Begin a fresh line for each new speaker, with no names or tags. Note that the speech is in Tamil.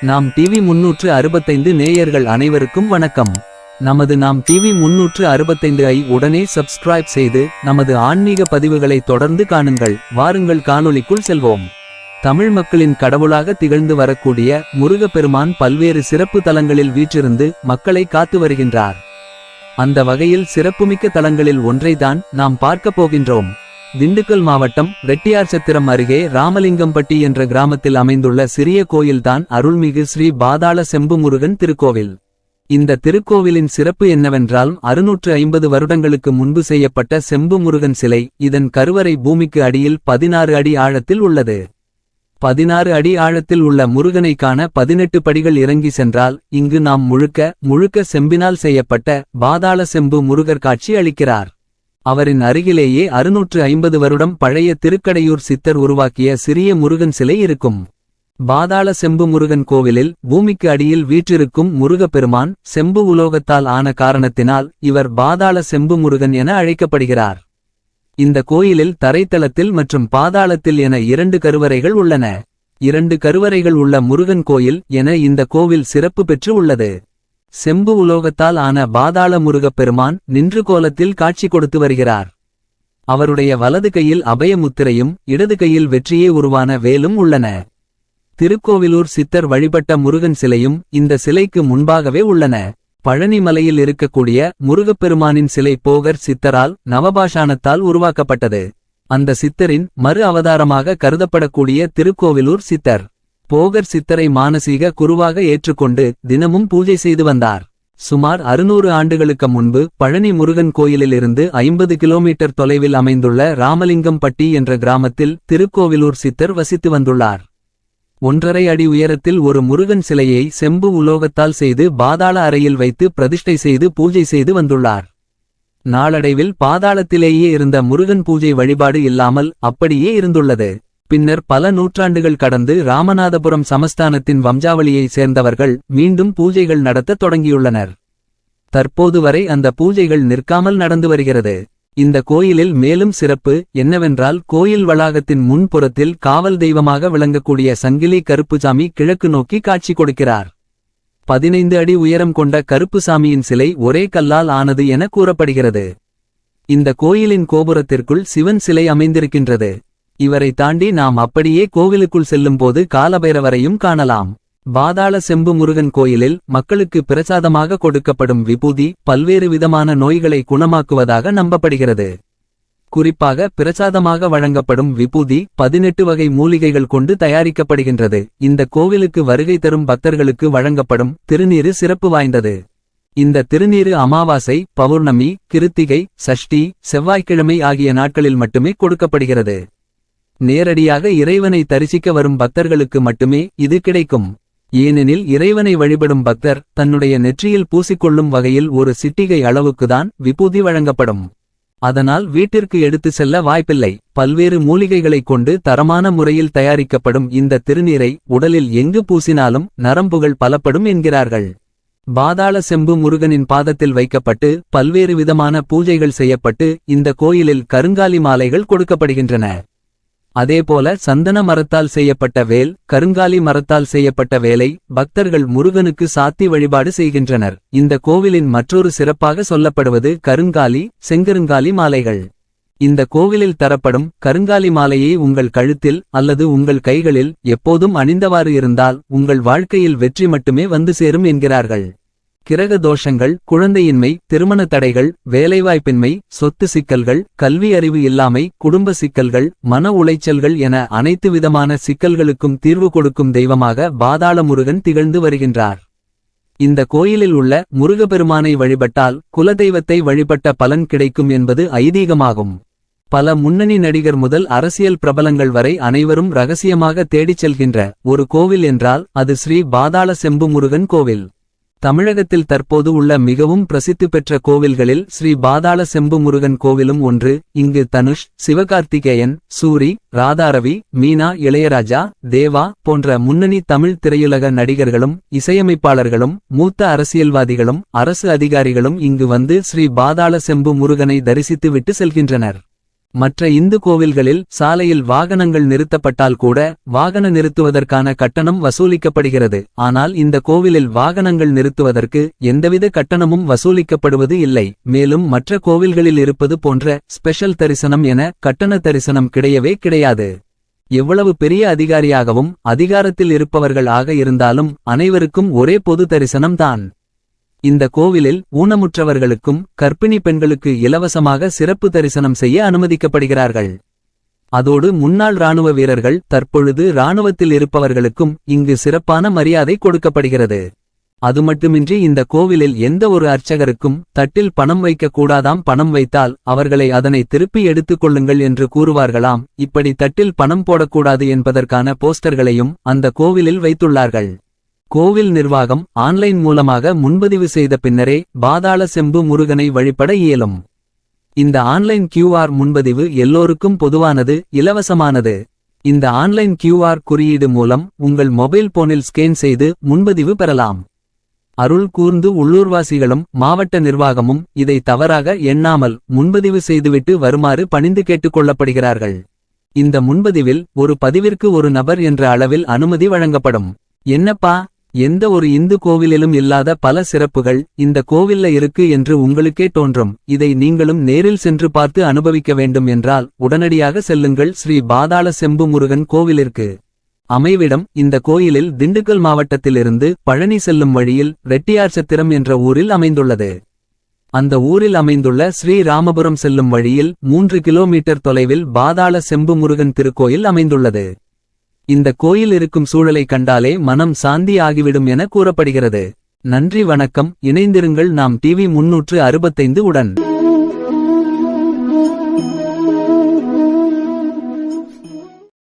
நாம் டிவி முன்னூற்று அறுபத்தைந்து நேயர்கள் அனைவருக்கும் வணக்கம். நமது நாம் டிவி முன்னூற்று அறுபத்தைந்து ஐ உடனே சப்ஸ்கிரைப் செய்து நமது ஆன்மீக பதிவுகளை தொடர்ந்து காணுங்கள். வாருங்கள் காணொளிக்குள் செல்வோம். தமிழ் மக்களின் கடவுளாக திகழ்ந்து வரக்கூடிய முருகப்பெருமான் பல்வேறு சிறப்பு தலங்களில் வீற்றிருந்து மக்களை காத்து வருகின்றார். அந்த வகையில் சிறப்புமிக்க தலங்களில் ஒன்றைதான் நாம் பார்க்கப் போகின்றோம். திண்டுக்கல் மாவட்டம் ரெட்டியார்சத்திரம் அருகே ராமலிங்கம்பட்டி என்ற கிராமத்தில் அமைந்துள்ள சிறிய கோயில்தான் அருள்மிகு ஸ்ரீ பாதாள செம்பு முருகன் திருக்கோவில். இந்த திருக்கோவிலின் சிறப்பு என்னவென்றால் அறுநூற்று ஐம்பது வருடங்களுக்கு முன்பு செய்யப்பட்ட செம்பு முருகன் சிலை இதன் கருவறை பூமிக்கு அடியில் பதினாறு அடி ஆழத்தில் உள்ளது. பதினாறு அடி ஆழத்தில் உள்ள முருகனை காண பதினெட்டு படிகள் இறங்கி சென்றால் இங்கு நாம் முழுக்க முழுக்க செம்பினால் செய்யப்பட்ட பாதாள செம்பு முருகர் காட்சி அளிக்கிறார். அவரின் அருகிலேயே அறுநூற்று ஐம்பது வருடம் பழைய திருக்கடையூர் சித்தர் உருவாக்கிய சிறிய முருகன் சிலை இருக்கும். பாதாள செம்பு முருகன் கோவிலில் பூமிக்கு அடியில் வீற்றிருக்கும் முருகப்பெருமான் செம்பு உலோகத்தால் ஆன காரணத்தினால் இவர் பாதாள செம்பு முருகன் என அழைக்கப்படுகிறார். இந்த கோயிலில் தரைத்தளத்தில் மற்றும் பாதாளத்தில் என இரண்டு கருவறைகள் உள்ளன. இரண்டு கருவறைகள் உள்ள முருகன் கோயில் என இந்த கோவில் சிறப்பு பெற்று உள்ளது. செம்பு உலோகத்தால் ஆன பாதாள முருகப் பெருமான் நின்று கோலத்தில் காட்சி கொடுத்து வருகிறார். அவருடைய வலது கையில் அபயமுத்திரையும் இடது கையில் வெற்றியே உருவான வேலும் உள்ளன. திருக்கோவிலூர் சித்தர் வழிபட்ட முருகன் சிலையும் இந்த சிலைக்கு முன்பாகவே உள்ளன. பழனிமலையில் இருக்கக்கூடிய முருகப்பெருமானின் சிலை போகர் சித்தரால் நவபாஷானத்தால் உருவாக்கப்பட்டது. அந்த சித்தரின் மறு அவதாரமாக கருதப்படக்கூடிய திருக்கோவிலூர் சித்தர். போகர் சித்தரை மானசீக குருவாக ஏற்றுக்கொண்டு தினமும் பூஜை செய்து வந்தார். சுமார் அறுநூறு ஆண்டுகளுக்கு முன்பு பழனி முருகன் கோயிலிலிருந்து ஐம்பது கிலோமீட்டர் தொலைவில் அமைந்துள்ள ராமலிங்கம்பட்டி என்ற கிராமத்தில் திருக்கோவிலூர் சித்தர் வசித்து வந்துள்ளார். ஒன்றரை அடி உயரத்தில் ஒரு முருகன் சிலையை செம்பு உலோகத்தால் செய்து பாதாள அறையில் வைத்து பிரதிஷ்டை செய்து பூஜை செய்து வந்துள்ளார். நாளடைவில் பாதாளத்திலேயே இருந்த முருகன் பூஜை வழிபாடு இல்லாமல் அப்படியே இருந்துள்ளது. பின்னர் பல நூற்றாண்டுகள் கடந்து ராமநாதபுரம் சமஸ்தானத்தின் வம்சாவளியை சேர்ந்தவர்கள் மீண்டும் பூஜைகள் நடத்தத் தொடங்கியுள்ளனர். தற்போது வரை அந்த பூஜைகள் நிற்காமல் நடந்து வருகிறது. இந்த கோயிலில் மேலும் சிறப்பு என்னவென்றால் கோயில் வளாகத்தின் முன்புறத்தில் காவல் தெய்வமாக விளங்கக்கூடிய சங்கிலி கருப்புசாமி கிழக்கு நோக்கி காட்சி கொடுக்கிறார். பதினைந்து அடி உயரம் கொண்ட கருப்புசாமியின் சிலை ஒரே கல்லால் ஆனது என கூறப்படுகிறது. இந்த கோயிலின் கோபுரத்திற்குள் சிவன் சிலை அமைந்திருக்கின்றது. இவரை தாண்டி நாம் அப்படியே கோவிலுக்குள் செல்லும்போது காலபைரவரையும் காணலாம். பாதாள செம்பு முருகன் கோயிலில் மக்களுக்கு பிரசாதமாக கொடுக்கப்படும் விபூதி பல்வேறு விதமான நோய்களை குணமாக்குவதாக நம்பப்படுகிறது. குறிப்பாக பிரசாதமாக வழங்கப்படும் விபூதி பதினெட்டு வகை மூலிகைகள் கொண்டு தயாரிக்கப்படுகின்றது. இந்த கோவிலுக்கு வருகை தரும் பக்தர்களுக்கு வழங்கப்படும் திருநீரு சிறப்பு வாய்ந்தது. இந்த திருநீரு அமாவாசை பௌர்ணமி கிருத்திகை சஷ்டி செவ்வாய்க்கிழமை ஆகிய நாட்களில் மட்டுமே கொடுக்கப்படுகிறது. நேரடியாக இறைவனை தரிசிக்க வரும் பக்தர்களுக்கு மட்டுமே இது கிடைக்கும். ஏனெனில் இறைவனை வழிபடும் பக்தர் தன்னுடைய நெற்றியில் பூசிக்கொள்ளும் வகையில் ஒரு சிட்டிகை அளவுக்குதான் விபூதி வழங்கப்படும். அதனால் வீட்டிற்கு எடுத்து செல்ல வாய்ப்பில்லை. பல்வேறு மூலிகைகளைக் கொண்டு தரமான முறையில் தயாரிக்கப்படும் இந்த திருநீரை உடலில் எங்கு பூசினாலும் நரம்புகள் பலப்படும் என்கிறார்கள். பாதாள செம்பு முருகனின் பாதத்தில் வைக்கப்பட்டு பல்வேறு விதமான பூஜைகள் செய்யப்பட்டு இந்த கோயிலில் கருங்காலி மாலைகள் கொடுக்கப்படுகின்றன. அதேபோல சந்தன மரத்தால் செய்யப்பட்ட வேல் கருங்காலி மரத்தால் செய்யப்பட்ட வேலை பக்தர்கள் முருகனுக்கு சாத்தி வழிபாடு செய்கின்றனர். இந்த கோவிலின் மற்றொரு சிறப்பாக சொல்லப்படுவது கருங்காலி செங்கருங்காலி மாலைகள். இந்த கோவிலில் தரப்படும் கருங்காலி மாலையை உங்கள் கழுத்தில் அல்லது உங்கள் கைகளில் எப்போதும் அணிந்தவாறு இருந்தால் உங்கள் வாழ்க்கையில் வெற்றி மட்டுமே வந்து சேரும் என்கிறார்கள். கிரக தோஷங்கள் குழந்தையின்மை திருமண தடைகள் வேலைவாய்ப்பின்மை சொத்து சிக்கல்கள் கல்வி அறிவு இல்லாமை குடும்ப சிக்கல்கள் மன உளைச்சல்கள் என அனைத்து விதமான சிக்கல்களுக்கும் தீர்வு கொடுக்கும் தெய்வமாக பாதாள முருகன் திகழ்ந்து வருகின்றார். இந்த கோயிலில் உள்ள முருகப்பெருமானை வழிபட்டால் குலதெய்வத்தை வழிபட்ட பலன் கிடைக்கும் என்பது ஐதீகமாகும். பல முன்னணி நடிகர் முதல் அரசியல் பிரபலங்கள் வரை அனைவரும் ரகசியமாக தேடிச் செல்கின்ற ஒரு கோவில் என்றால் அது ஸ்ரீ பாதாள செம்பு முருகன் கோவில். தமிழகத்தில் தற்போது உள்ள மிகவும் பிரசித்தி பெற்ற கோவில்களில் ஸ்ரீ பாதாள செம்பு முருகன் கோவிலும் ஒன்று இங்கு தனுஷ் சிவகார்த்திகேயன் சூரி ராதாரவி மீனா இளையராஜா தேவா போன்ற முன்னணி தமிழ் திரையுலக நடிகர்களும் இசையமைப்பாளர்களும் மூத்த அரசியல்வாதிகளும் அரசு அதிகாரிகளும் இங்கு வந்து ஸ்ரீ பாதாள செம்பு முருகனை தரிசித்து விட்டு செல்கின்றனர். மற்ற இந்து கோவில்களில் சாலையில் வாகனங்கள் நிறுத்தப்பட்டால் கூட வாகன நிறுத்துவதற்கான கட்டணம் வசூலிக்கப்படுகிறது. ஆனால் இந்த கோவிலில் வாகனங்கள் நிறுத்துவதற்கு எந்தவித கட்டணமும் வசூலிக்கப்படுவது இல்லை. மேலும் மற்ற கோவில்களில் இருப்பது போன்ற ஸ்பெஷல் தரிசனம் என கட்டண தரிசனம் கிடையவே கிடையாது. எவ்வளவு பெரிய அதிகாரியாகவும் அதிகாரத்தில் இருப்பவர்கள் ஆக இருந்தாலும் அனைவருக்கும் ஒரே பொது தரிசனம்தான். இந்த கோவிலில் ஊனமுற்றவர்களுக்கும் கர்ப்பிணி பெண்களுக்கு இலவசமாக சிறப்பு தரிசனம் செய்ய அனுமதிக்கப்படுகிறார்கள். அதோடு முன்னாள் இராணுவ வீரர்கள் தற்பொழுது இராணுவத்தில் இருப்பவர்களுக்கும் இங்கு சிறப்பான மரியாதை கொடுக்கப்படுகிறது. அது மட்டுமின்றி இந்த கோவிலில் எந்த ஒரு அர்ச்சகருக்கும் தட்டில் பணம் வைக்க கூடாதாம் பணம் வைத்தால் அவர்களை அதனை திருப்பி எடுத்துக் கொள்ளுங்கள் என்று கூறுவார்களாம். இப்படி தட்டில் பணம் போடக்கூடாது என்பதற்கான போஸ்டர்களையும் அந்த கோவிலில் வைத்துள்ளார்கள். கோவில் நிர்வாகம் ஆன்லைன் மூலமாக முன்பதிவு செய்த பின்னரே பாதாள செம்பு முருகனை வழிபட இயலும். இந்த ஆன்லைன் கியூஆர் முன்பதிவு எல்லோருக்கும் பொதுவானது இலவசமானது. இந்த ஆன்லைன் கியூஆர் குறியீடு மூலம் உங்கள் மொபைல் போனில் ஸ்கேன் செய்து முன்பதிவு பெறலாம். அருள் கூர்ந்து உள்ளூர்வாசிகளும் மாவட்ட நிர்வாகமும் இதை தவறாக எண்ணாமல் முன்பதிவு செய்துவிட்டு வருமாறு பணிந்து கேட்டுக்கொள்ளப்படுகிறார்கள் இந்த முன்பதிவில் ஒரு பதிவிற்கு ஒரு நபர் என்ற அளவில் அனுமதி வழங்கப்படும். என்னப்பா எந்த ஒரு இந்து கோவிலிலும் இல்லாத பல சிறப்புகள் இந்த கோவில்ல இருக்கு என்று உங்களுக்கே தோன்றும். இதை நீங்களும் நேரில் சென்று பார்த்து அனுபவிக்க வேண்டும் என்றால் உடனடியாக செல்லுங்கள். ஸ்ரீ பாதாள செம்பு முருகன் கோவிலிற்கு அமைவிடம் இந்த கோயிலில் திண்டுக்கல் மாவட்டத்திலிருந்து பழனி செல்லும் வழியில் ரெட்டியார் சத்திரம் என்ற ஊரில் அமைந்துள்ளது. அந்த ஊரில் அமைந்துள்ள ஸ்ரீ ராமபுரம் செல்லும் வழியில் மூன்று கிலோமீட்டர் தொலைவில் பாதாள செம்பு முருகன் திருக்கோயில் அமைந்துள்ளது. இந்த கோயில் இருக்கும் சூழலை கண்டாலே மனம் சாந்தி ஆகிவிடும் என கூறப்படுகிறது. நன்றி வணக்கம். இணைந்திருங்கள். நாம் டிவி முன்னூற்று அறுபத்தைந்து உடன்.